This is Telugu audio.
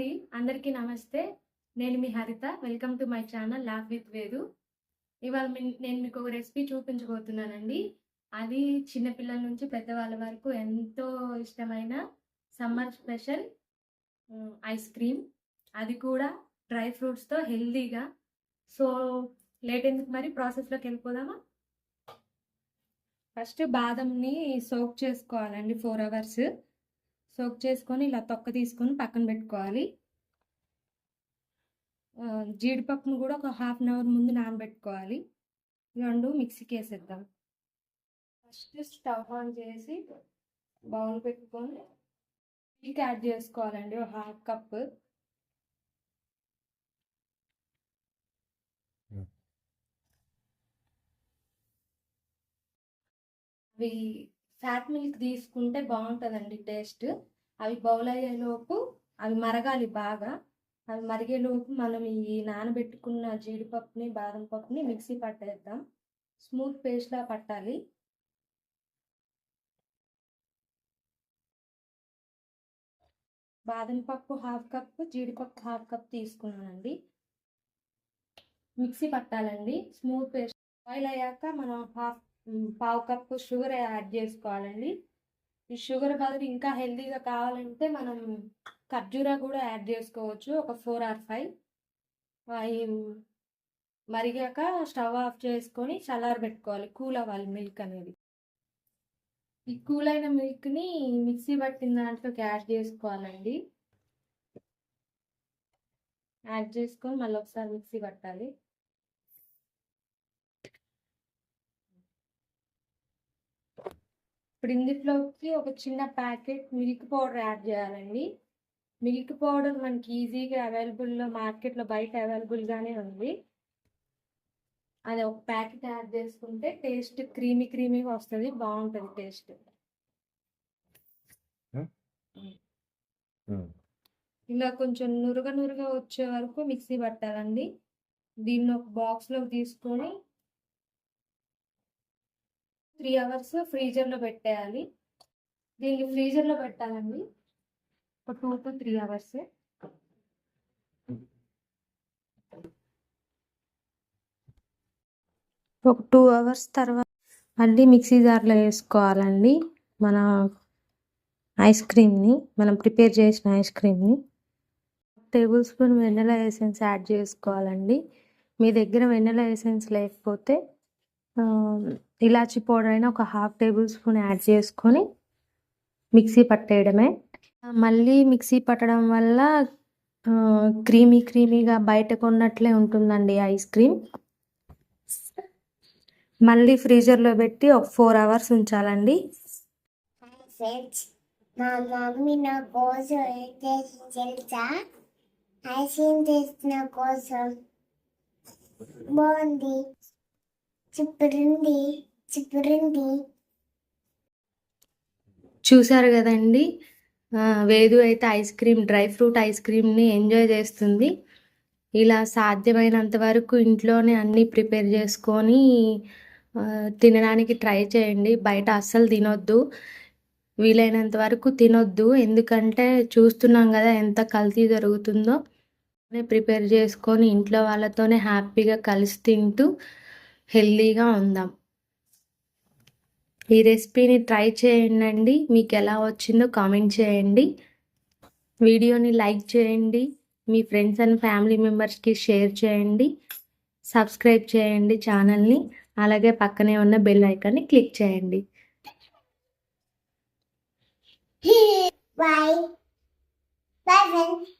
అండి. అందరికీ నమస్తే. నేను మీ Haritha. Welcome to my channel laugh with Vedu ఇవాళ నేను మీకు ఒక రెసిపీ చూపించబోతున్నానండి. అది చిన్నపిల్లల నుంచి పెద్దవాళ్ళ వరకు ఎంతో ఇష్టమైన సమ్మర్ స్పెషల్ ఐస్ క్రీమ్. అది కూడా డ్రై ఫ్రూట్స్తో హెల్దీగా. సో లేట్ ఎందుకు మరి? ప్రాసెస్లోకి వెళ్ళిపోదామా? ఫస్ట్ బాదంని సోక్ చేసుకోవాలండి ఫోర్ అవర్స్. సోక్ చేసుకొని ఇలా తొక్క తీసుకొని పక్కన పెట్టుకోవాలి. జీడిపప్పును కూడా ఒక హాఫ్ అన్ అవర్ ముందు నానబెట్టుకోవాలి. రెండు మిక్సీకి వేసేద్దాం ఫస్ట్ స్టవ్ ఆన్ చేసి బౌల్ పెట్టుకొని మిల్క్ యాడ్ చేసుకోవాలండి ఒక హాఫ్ కప్ అవి ఫ్యాట్ మిల్క్ తీసుకుంటే బాగుంటుందండి టేస్ట్. అవి బౌల్ అయ్యేలోపు అవి మరగాలి బాగా. అవి మరిగేలోపు మనం ఈ నానబెట్టుకున్న జీడిపప్పుని బాదం పప్పుని మిక్సీ పట్టేద్దాం. స్మూత్ పేస్ట్లా పట్టాలి. బాదం పప్పు హాఫ్ కప్ జీడిపప్పు హాఫ్ కప్ తీసుకున్నానండి. మిక్సీ పట్టాలండి. స్మూత్ పేస్ట్ బాయిల్ అయ్యాక మనం హాఫ్ పావు కప్పు షుగర్ యాడ్ చేసుకోవాలండి. ఈ షుగర్ బదులు ఇంకా హెల్తీగా కావాలంటే మనం ఖర్జూరా కూడా యాడ్ చేసుకోవచ్చు ఒక ఫోర్ ఆర్ ఫైవ్. అవి మరిగాక స్టవ్ ఆఫ్ చేసుకొని చల్లారబెట్టుకోవాలి కూల్ అవ్వాలి మిల్క్ అనేది. ఈ కూల్ అయిన మిల్క్ని మిక్సీ పట్టిన దాంట్లోకి యాడ్ చేసుకోవాలండి. యాడ్ చేసుకొని మళ్ళీ ఒకసారి మిక్సీ పట్టాలి. ఇప్పుడు ఇందులోకి ఒక చిన్న ప్యాకెట్ మిల్క్ పౌడర్ యాడ్ చేయాలండి. మిల్క్ పౌడర్ మనకి ఈజీగా అవైలబుల్లో మార్కెట్లో బయట అవైలబుల్గానే ఉంది. అది ఒక ప్యాకెట్ యాడ్ చేసుకుంటే టేస్ట్ క్రీమీ క్రీమీగా వస్తుంది బాగుంటుంది టేస్ట్. ఇలా కొంచెం నురగ నురగ వచ్చే వరకు మిక్సీ పట్టాలండి. దీన్ని ఒక బాక్స్లోకి తీసుకొని త్రీ అవర్స్ ఫ్రీజర్లో పెట్టేయాలి. దీన్ని ఫ్రీజర్లో పెట్టాలండి. ఒక టూ టు త్రీ అవర్స్. ఒక టూ అవర్స్ తర్వాత మళ్ళీ మిక్సీ జార్లో వేసుకోవాలండి. మన ఐస్ క్రీమ్ని మనం ప్రిపేర్ చేసిన ఐస్ క్రీమ్ని. Tablespoon vanilla essence add చేసుకోవాలండి. మీ దగ్గర వెన్నెల ఎసెన్స్ లేకపోతే ఇలాచి పౌడర్ అయినా ఒక హాఫ్ టేబుల్ స్పూన్ యాడ్ చేసుకొని మిక్సీ పట్టేయడమే. మళ్ళీ మిక్సీ పట్టడం వల్ల క్రీమీ క్రీమీగా బయట కొన్నట్లే ఉంటుందండి ఐస్ క్రీమ్. మళ్ళీ ఫ్రీజర్లో పెట్టి ఒక ఫోర్ అవర్స్ ఉంచాలండి. మా మమ్మీ నా కోసం తెలుసా? ఐస్ క్రీమ్ చేసిన కోసం. బాగుంది. చిప్పురుంది చిప్పురుంది. చూసారు కదండి? వేదు అయితే ice cream dry fruit ice క్రీమ్ని ఎంజాయ్ చేస్తుంది. ఇలా సాధ్యమైనంత వరకు ఇంట్లోనే అన్నీ ప్రిపేర్ చేసుకొని తినడానికి ట్రై చేయండి. బయట అస్సలు తినొద్దు. వీలైనంత వరకు తినొద్దు. ఎందుకంటే చూస్తున్నాం కదా ఎంత కల్తీ జరుగుతుందో. ప్రిపేర్ చేసుకొని ఇంట్లో వాళ్ళతోనే హ్యాపీగా కలిసి తింటూ హెల్దీగా ఉందాం. ఈ రెసిపీని ట్రై చేయండి. మీకు ఎలా వచ్చిందో కామెంట్ చేయండి. వీడియోని లైక్ చేయండి. మీ ఫ్రెండ్స్ అండ్ ఫ్యామిలీ మెంబర్స్కి షేర్ చేయండి. సబ్స్క్రైబ్ చేయండి ఛానల్ని. అలాగే పక్కనే ఉన్న బెల్ ఐకాన్ని క్లిక్ చేయండి. Bye. Bye, friends.